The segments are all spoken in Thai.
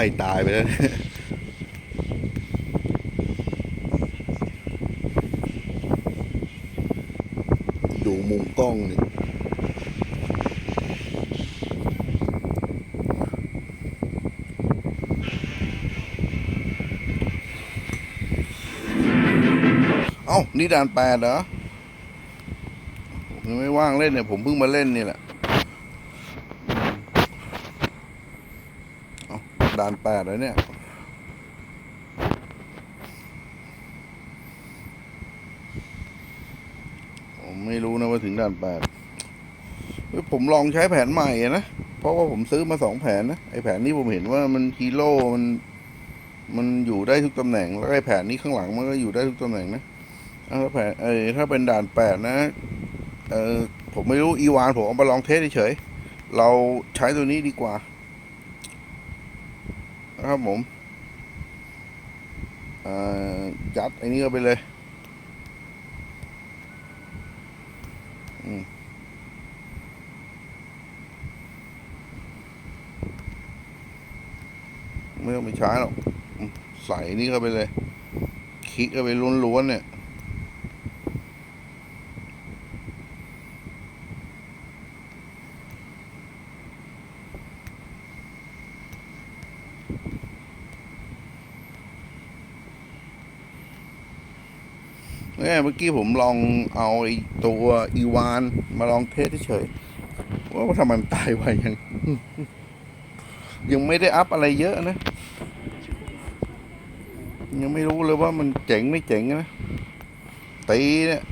รตายไปแล้วดูมุมกล้องนี่เอ้า นี่ด่านแปดเหรอผมยังไม่ว่างเล่นเนี่ย ผมเพิ่งมาเล่นนี่แหละ เอ้า ด่านแปดแล้วเนี่ยผมไม่รู้นะว่าถึงด่านแปดเฮ้ยผมลองใช้แผนใหม่นะ เพราะว่าผมซื้อมาสองแผนนะ ไอแผนนี้ผมเห็นว่ามันฮีโร่มัน มันอยู่ได้ทุกตำแหน่ง แล้วไอแผนนี้ข้างหลังมันก็อยู่ได้ทุกตำแหน่งนะถ้าแผนเออถ้าเป็นด่านแปดนะ เออผมไม่รู้อีวานผมเอามาลองเทสเฉย เราใช้ตัวนี้ดีกว่า นะครับผมจัดไอ้นี่ก็ไปเลยไม่ต้องไปใช้หรอก ใส่นี่เข้าไปเลย คลิกเข้าไปล้วนๆเนี่ย เนี่ยเมื่อกี้ผมลองเอาไอ้ตัวอีวานมาลองเทสเฉยว่าทำไมมันตายไวยัง ยังไม่ได้อัพอะไรเยอะนะ ยังไม่รู้เลยว่ามันเจ๋งไม่เจ๋งนะตีเนี่ย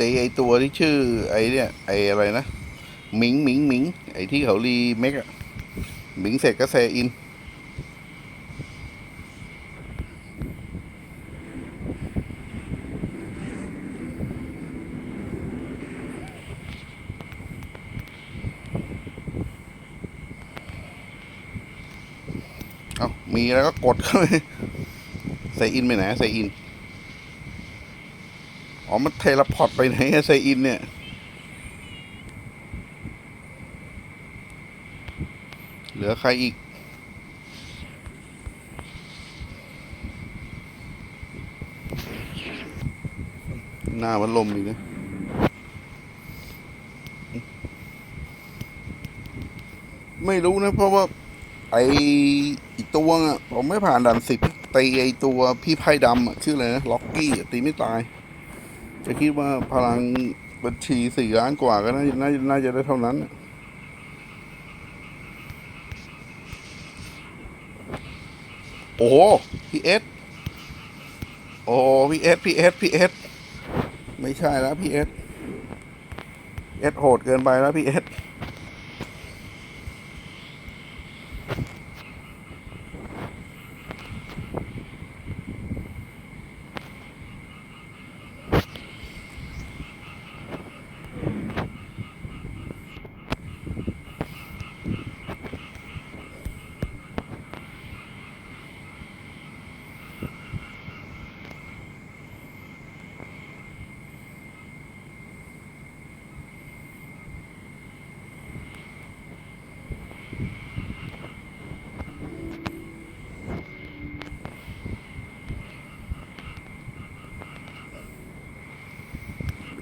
ตีไอตัวที่ชื่อ ไอเนี่ยไออะไรนะหมิงหมิงหมิงไอที่เขารีเมกอะหมิงเสร็จก็เซอิน เอามีแล้วก็กดเข้าไปใส่อินไปไหนใส่อิน อ๋อ มันเทเลพอร์ตไปไหนอะใส่อินเนี่ย เหลือใครอีก หน้ามันลมอีกนะไม่รู้นะ เพราะว่า ไออีตัวอะผมไม่ผ่านด่านสิบตีไอตัวพี่ไพ่ดำอะ ชื่ออะไรนะ ล็อกกี้ตีไม่ตาย จะคิดว่าพลังบัญชีสี่ล้านกว่าก็น่าจะน่าจะน่าจะได้เท่านั้นโอ้โหพี่เอสโอ้พีเอสพี่เอสพี่เอสไม่ใช่แล้วพี่เอสเอสโหดเกินไปแล้วพี่เอส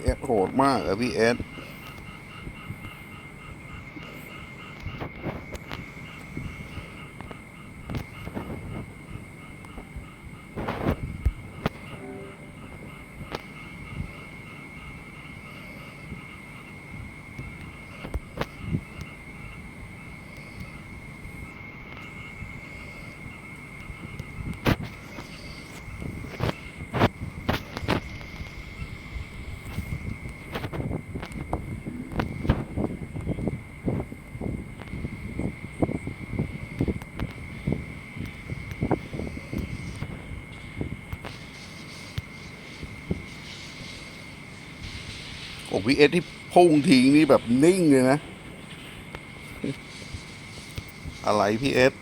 เอส โหดมากอะพี่เอส พี่เอสที่พุ่งทิ้งนี่แบบนิ่งเลยนะ อะไรพี่เอส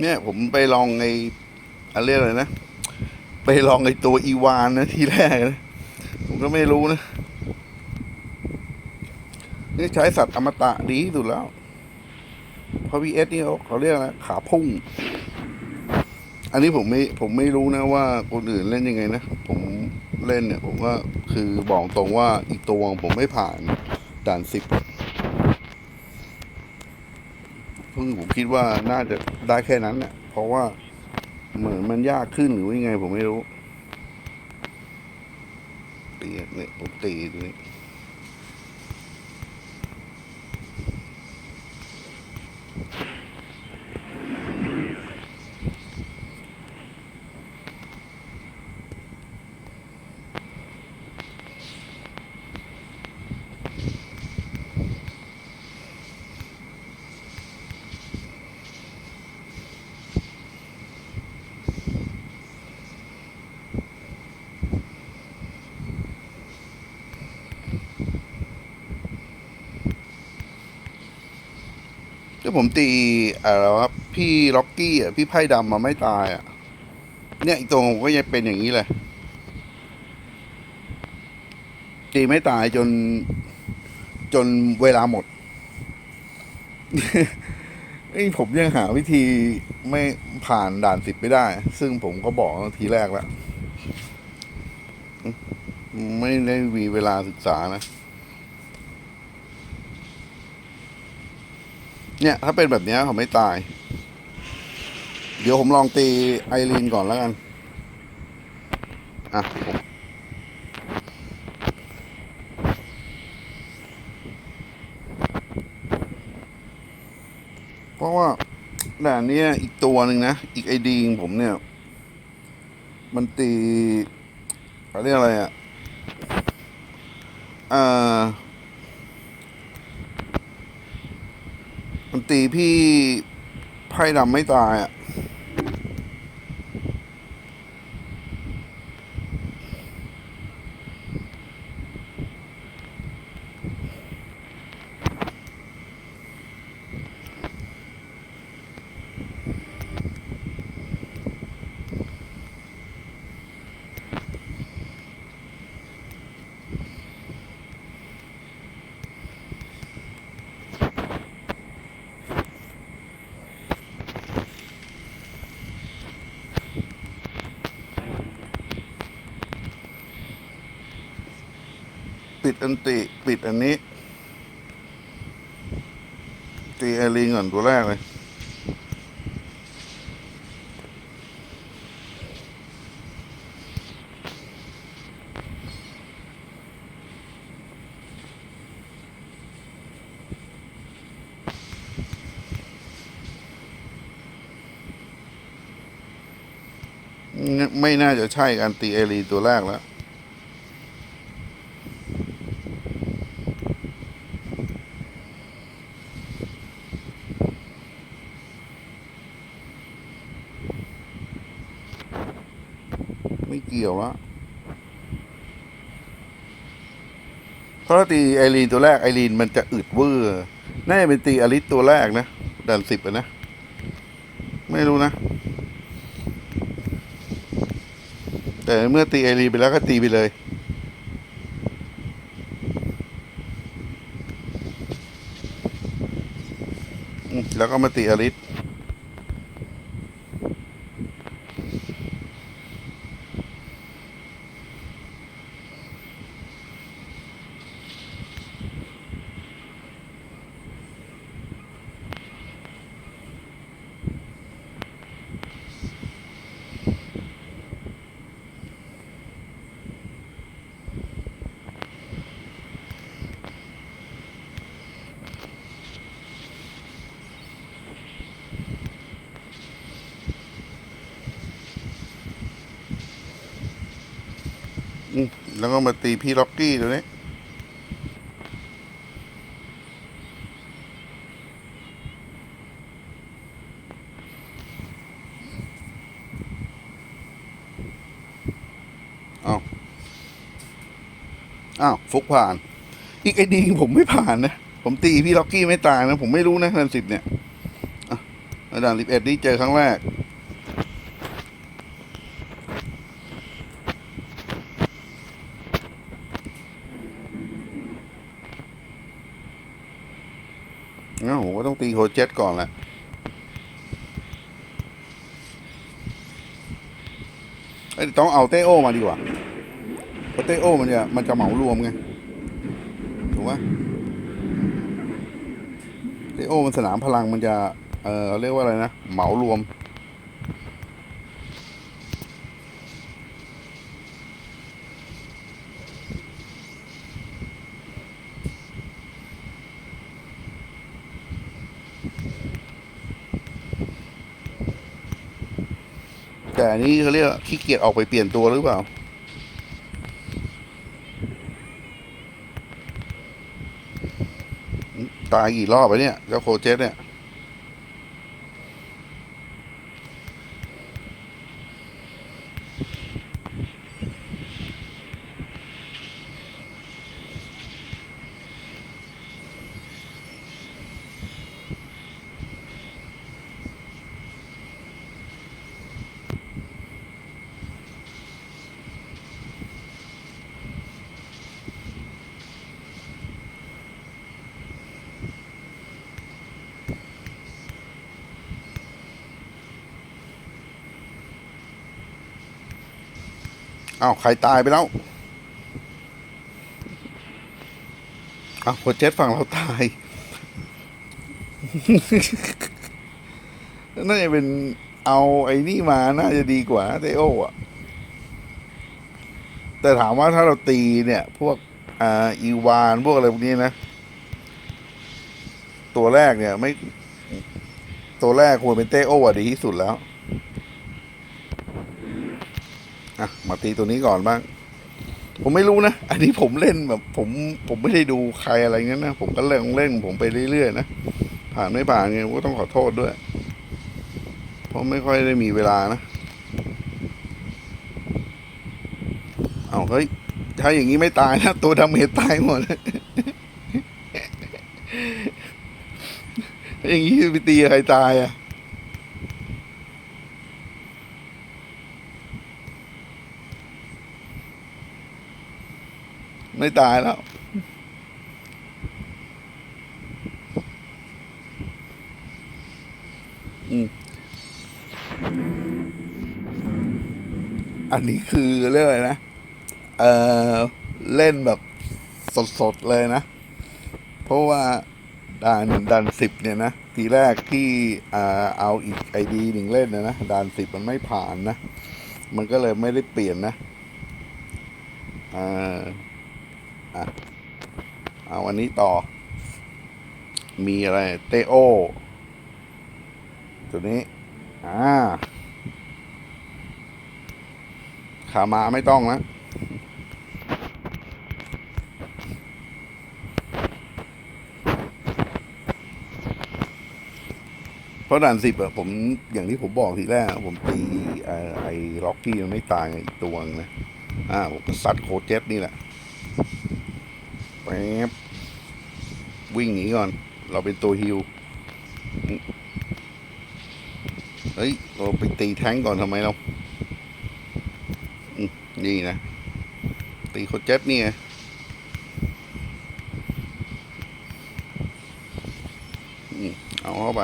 เนี่ยผมไปลองไอ้ อะไรยกอะไรนะ ไปลองไอ้ตัวอีวานนะทีแรกนะ ผมก็ไม่รู้นะ นี่ใช้สัตว์อมตะดีที่สุดแล้ว เพราะพีเอสนี่เขาเขาเรียกอะไรขาพุ่ง อันนี้ผมไม่ผมไม่รู้นะว่าคนอื่นเล่นยังไงนะ ผมเล่นเนี่ย ผมว่าคือบอกตรงว่าอีกตัวผมไม่ผ่านด่านสิบเพิ่งผมคิดว่าน่าจะได้แค่นั้นเนี่ยเพราะว่า เหมือนมันยากขึ้นหรือยังไงผมไม่รู้ตีเนี่ยผมตีตรงนี้ ถ้าผมตีอะไรวะพี่ล็อกกี้อะพี่ไพ่ดำมาไม่ตายอะ เนี่ยอีกตัวผมก็ยังเป็นอย่างนี้เลยตีไม่ตายจน จนเวลาหมดไอ้ผมยังหาวิธีไม่ผ่านด่านสิบไม่ได้ ซึ่งผมก็บอกทีแรกแล้ว ไม่ได้มีเวลาศึกษานะ เนี่ย ถ้าเป็นแบบนี้เขาไม่ตาย เดี๋ยวผมลองตีไอรีนก่อนแล้วกัน อะเพราะว่าด่านเนี้ยอีกตัวหนึ่งนะ อีกไอดีงผมเนี่ย มันตีเขาเรียกอะไรอะ อ่า มัน ตีพี่ไพ่ดำไม่ตายอะ ปิด อันติปิดอันนี้ ตีไอรีก่อนตัวแรกเลยไม่น่าจะใช่การตีไอรีตัวแรกแล้ว ยวละเพราะตีไอรีนตัวแรกไอรีนมันจะอึดเวอร์น่าจะเป็นตีอลิสตัวแรกนะด่านสิบอะนะ ไม่รู้นะ แต่เมื่อตีไอรีนไปแล้วก็ตีไปเลยแล้วก็มาตีอลิส มแล้วก็มาตีพี่ล็อกกี้ตัวนี้อ้าวอ้าวฟุกผ่าน อีกไอดีผมไม่ผ่านนะ ผมตีพี่ล็อกกี้ไม่ตายนะ ผมไม่รู้นะดันสิบเนี่ยอะด่านสิบเอ็ดนี่เจอครั้งแรก งั้น โคเจ็ตก่อนแหละต้องเอาเตโอมาดีกว่าเพราะเตโอมันจะมันจะเหมารวมไง ถูกไหมเตโอมันสนามพลังมันจะ เออเรียกว่าอะไรนะ เหมารวม แต่อันนี้เขาเรียกขี้เกียจออกไปเปลี่ยนตัวหรือเปล่า ตายกี่รอบไปเนี่ยเจ้าโคเจสเนี่ย อ้าวใครตายไปแล้วอ้าวโคเจสฝั่งเราตาย น่าจะเป็นเอาไอ้นี่มาน่าจะดีกว่าเตโออะ แต่ถามว่าถ้าเราตีเนี่ย พวกอ่าอีวานพวกอะไรพวกนี้นะ ตัวแรกเนี่ยไม่ ตัวแรกควรเป็นเตโออะดีที่สุดแล้ว อะมาตีตัวนี้ก่อนบ้าง ผมไม่รู้นะ อันนี้ผมเล่นแบบ ผมผมไม่ได้ดูใครอะไรเงั้นนะ ผมก็เล่นเล่นผมไปเรื่อยๆนะผ่านไม่ผ่านเนี่ยก็ต้องขอโทษด้วย เพราะไม่ค่อยได้มีเวลานะ เอาเฮ้ย ถ้าอย่างนี้ไม่ตายนะตัวดาเมจตายหมดอย่างนี้ไปตีใครตายอะ ไม่ตายแล้ว อันนี้คือเรื่องอะไรนะ เออเล่นแบบสดๆเลยนะ เพราะว่าด่านด่านสิบเนี่ยนะ ทีแรกที่อ่าเอาอีกไอดีหนึ่งเล่นนะนะด่านสิบมันไม่ผ่านนะ มันก็เลยไม่ได้เปลี่ยนนะ อ่า อะเอาอันนี้ต่อ มีอะไร เตโอ ตัวนี้ อ่า ขามาไม่ต้องนะเพราะด่านสิบอะผมอย่างที่ผมบอกทีแรก ผมตีเอ่อไอ้ล็อกกี้มันไม่ตายไงอีกตัวนึงนะ อ่า ผมก็ซัดโคเจ็ตนี่แหละ ป๊บวิ่งหนีก่อน เราเป็นตัวฮิวเฮ้ย เราไปตีแท้งก่อนทำไมเราอืมนี่นะ ตีโคเจ็ตนี่ไงเอาเข้าไป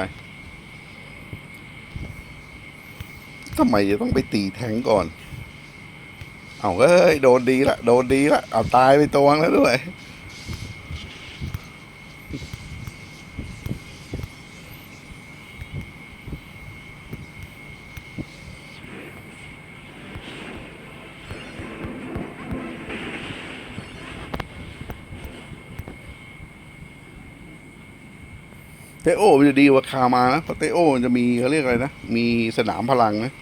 ทำไมจะต้องไปตีแทงก่อน เอาเฮ้ย โดนดีละ โดนดีละ เอาตายไปตัวงแล้วด้วย เตโอมันจะ ดีกว่าคามานะพาเตโอจะมีเขาเรียกอะไรนะ มีสนามพลังนะ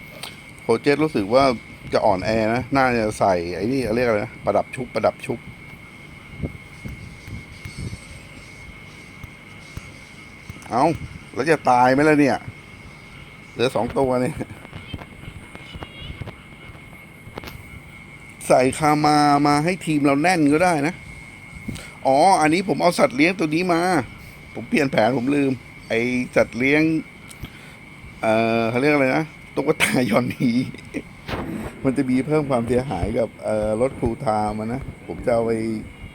โคเจสรู้สึกว่าจะอ่อนแอนะ น่าจะใส่ไอ้นี่เรียกอะไรนะ ประดับชุบ ประดับชุบ เอาแล้วจะตายไหมล่ะเนี่ย เหลือสองตัวเนี่ย ใส่คามามาให้ทีมเราแน่นก็ได้นะ อ๋อ อันนี้ผมเอาสัตว์เลี้ยงตัวนี้มา ผมเปลี่ยนแผนผมลืม ไอสัตว์เลี้ยง เอ่อเขาเรียกอะไรนะตุ๊กตายอนฮีมันจะมีเพิ่มความเสียหายกับเอ่อรถครูทามันนะ ผมจะเอาไป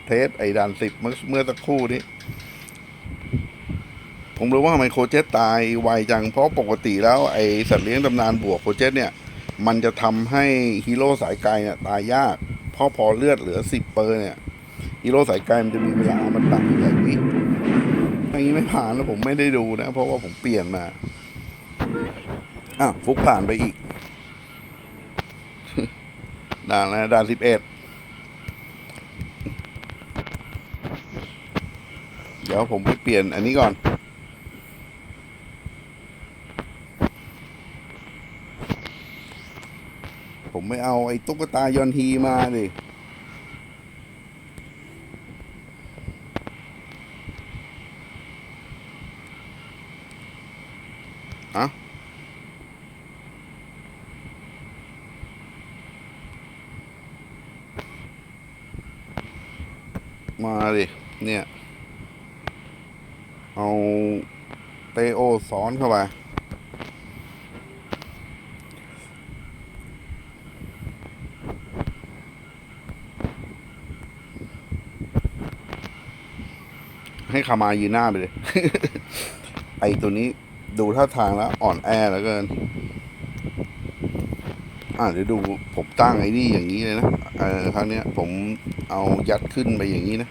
เทสไอด่านสิบเมื่อเมื่อสักครู่นี้ ผมรู้ว่าทำไมโคเจตตายไวจัง เพราะปกติแล้วไอ้สัตว์เลี้ยงตำนานบวกโคเจตเนี่ย มันจะทำให้ฮีโร่สายไกลเนี่ยตายยาก เพราะพอเลือดเหลือสิบเปอร์เนี่ยฮีโร่สายไกลมันจะมีเวลามันต่างอย่างนี้อย่าง นี้ไม่ผ่านแล้วผมไม่ได้ดูนะ เพราะว่าผมเปลี่ยนมาอะฟุกผ่านไปอีก ด่านแล้วด่านสิบเอ็ดเดี๋ยวผมไปเปลี่ยนอันนี้ก่อนผมไม่เอาไอ้ตุ๊กตายอนฮีมาดิ อะ มาดิเนี่ย เอาเตโอซ้อนเข้าไปให้ขามายืนหน้าไปเลย ไอตัวนี้ดูท่าทางแล้วอ่อนแอเหลือเกิน อ่าเดี๋ยวดูผมตั้งไอ้นี่อย่างนี้เลยนะเออครั้งเนี้ยผมเอายัดขึ้นไปอย่างนี้นะ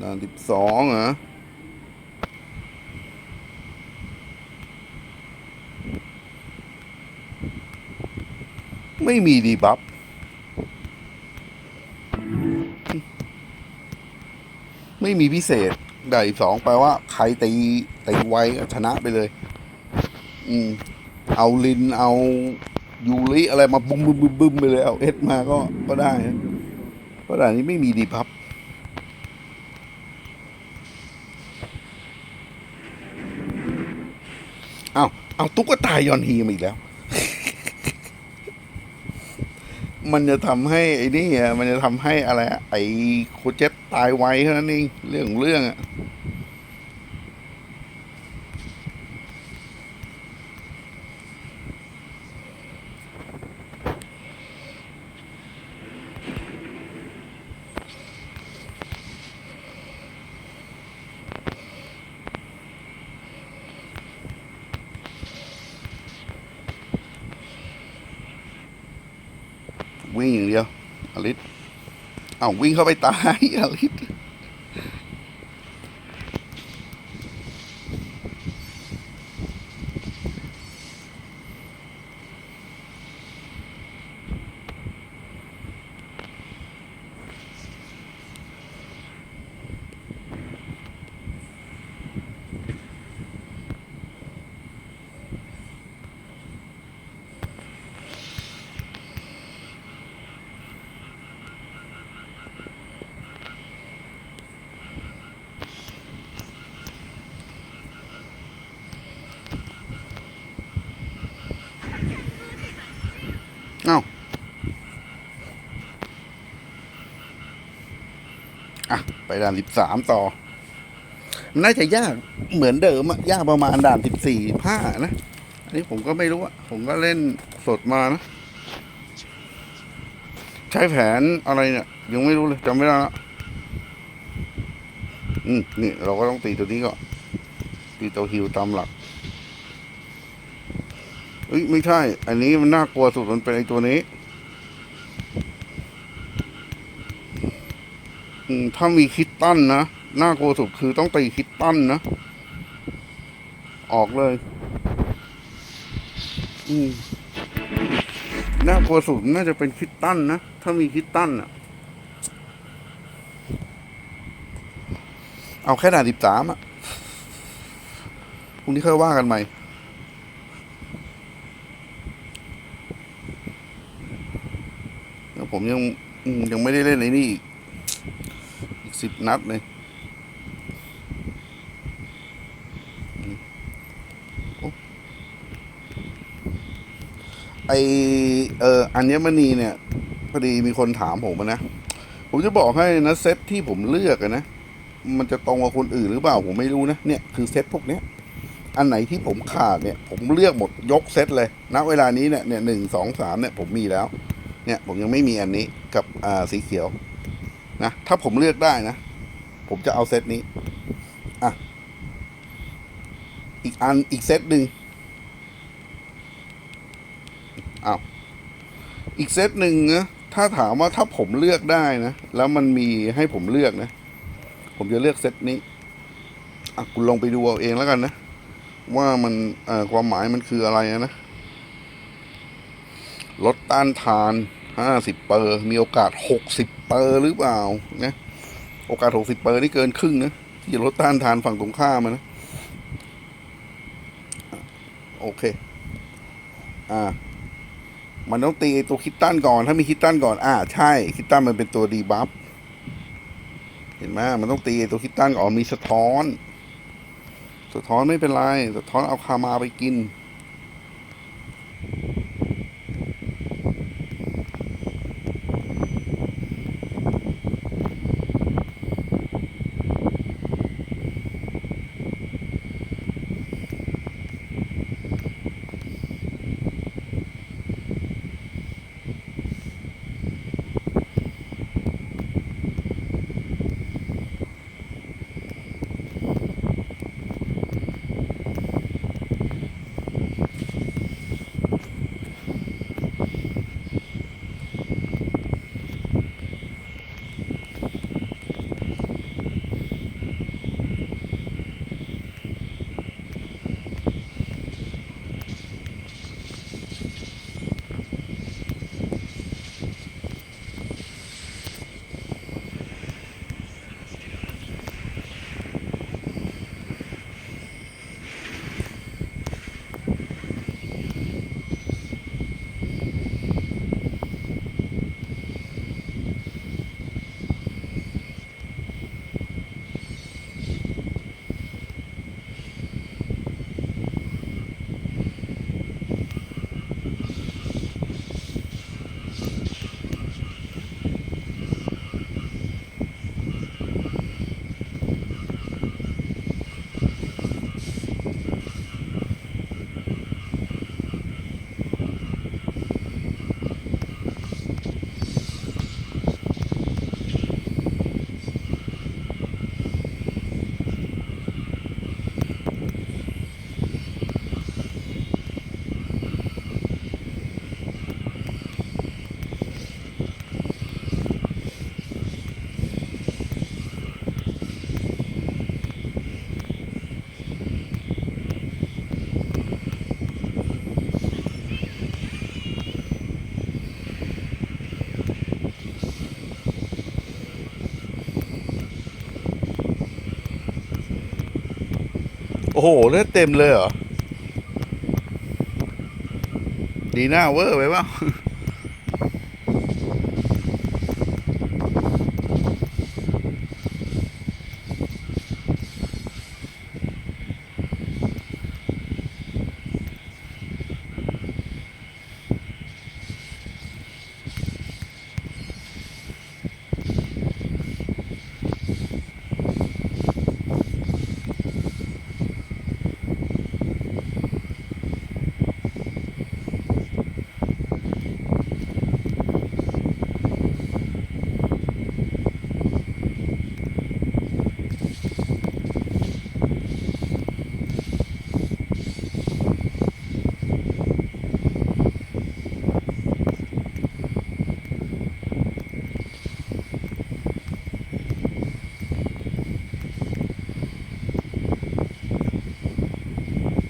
ด่านสิบสองเหรอไม่มีดีบัฟไม่มีพิเศษ ได้สองแปลว่า ใครตีตีไวชนะไปเลย อืม เอาลินเอายูริอะไรมาบุ้มบุ้มบุ้มบุ้มไปเลย เอาเอสมาก็ก็ได้เพราะด่านนี้ไม่มีดีพับ เอาเอาตุ๊กตายอนฮีมาอีกแล้ว มันจะทำให้ไอ้นี่อะมันจะทำให้อะไรไอ้โคเจ็ตตายไวเท่านั้นเองเรื่องเรื่องอะ วิ่งอย่างเดียวอลิสเอ้าวิ่งเข้าไปตายอลิสเอ้าอะ ไปด่านสิบสามต่อน่าจะยากเหมือนเดิมอะยากประมาณด่านสิบสี่ผ้านะอันนี้ผมก็ไม่รู้อะผมก็เล่นสดมานะใช้แผนอะไรเนี่ย ยังไม่รู้เลยจำไม่ได้ละอืมนี่เราก็ต้องตีตัวนี้ก่อนตีตัวฮิวตามหลักเอ้ยไม่ใช่ อันนี้มันน่ากลัวสุดมันเป็นไอตัวนี้ อืม ถ้ามีคิดตั้นนะน่ากลัวสุดคือต้องตีคิดตั้นนะ ออกเลย อืมน่ากลัวสุดน่าจะเป็นคิดตั้นนะ ถ้ามีคิดตั้นอะเอาแค่ด่านสิบสามอะผรุ่งนี้ค่อยว่ากันใหม่แล้วผมยังยังไม่ได้เล่นไอ้นี่อีก สิบนัดเลยอืมโอ้ไอเอออัญมณีเนี่ยพอดีมีคนถามผมนะ ผมจะบอกให้นะเซตที่ผมเลือกนะ มันจะตรงกับคนอื่นหรือเปล่าผมไม่รู้นะ เนี่ยคือเซตพวกเนี้ย อันไหนที่ผมขาดเนี่ย ผมเลือกหมดยกเซตเลยณเวลานี้เนี่ยเนี่ยหนึ่งสองสามเนี่ยผมมีแล้ว เนี่ยผมยังไม่มีอันนี้กับอ่าสีเขียว นะถ้าผมเลือกได้นะ ผมจะเอาเซตนี้อะอีกอันอีกเซตหนึ่งอ้าอีกเซตหนึ่งนะถ้าถามว่าถ้าผมเลือกได้นะ แล้วมันมีให้ผมเลือกนะ ผมจะเลือกเซตนี้อะคุณลองไปดูเอาเองแล้วกันนะ ว่ามันความหมายมันคืออะไรนะลดต้านทานห้าสิบเปอร์ มีโอกาสหกสิบ เปอร์หรือเปล่านะโอกาสหกสิบเปอร์นี่เกินครึ่งนะที่จะลดต้านทานฝั่งตรงข้ามอะนะ โอเค อ่า มันต้องตีตัวคิดตันก่อน ถ้ามีคิดตันก่อน อ่า ใช่ คิดตันมันเป็นตัวดีบัฟ เห็นไหมมันต้องตีตัวคิดตันก่อน มีสะท้อน สะท้อนไม่เป็นไร สะท้อนเอาคามาไปกิน อ้โหเลือดเต็มเลยเหรอ ดีหน้าเวอร์ไปเปล่า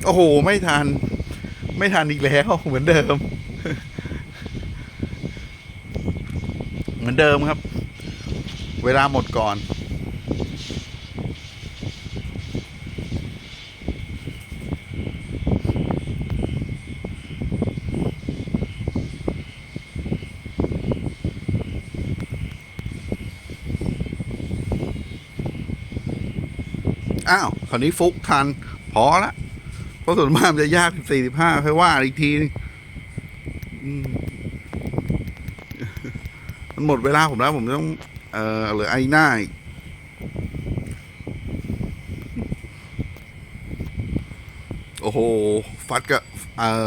โอ้โห ไม่ทัน ไม่ทันอีกแล้ว เหมือนเดิม เหมือนเดิมครับ เวลาหมดก่อน อ้าว คราวนี้ฟุกทัน พอละ ราะส่วนมากจะยากสี่สิบห้าค่อยว่าอีกทีนึงอืมมันหมดเวลาผมแล้วผมต้อง เอ่อเหลือไอ้หน้าอีกโอ้โห ฟัดกับเอ่อ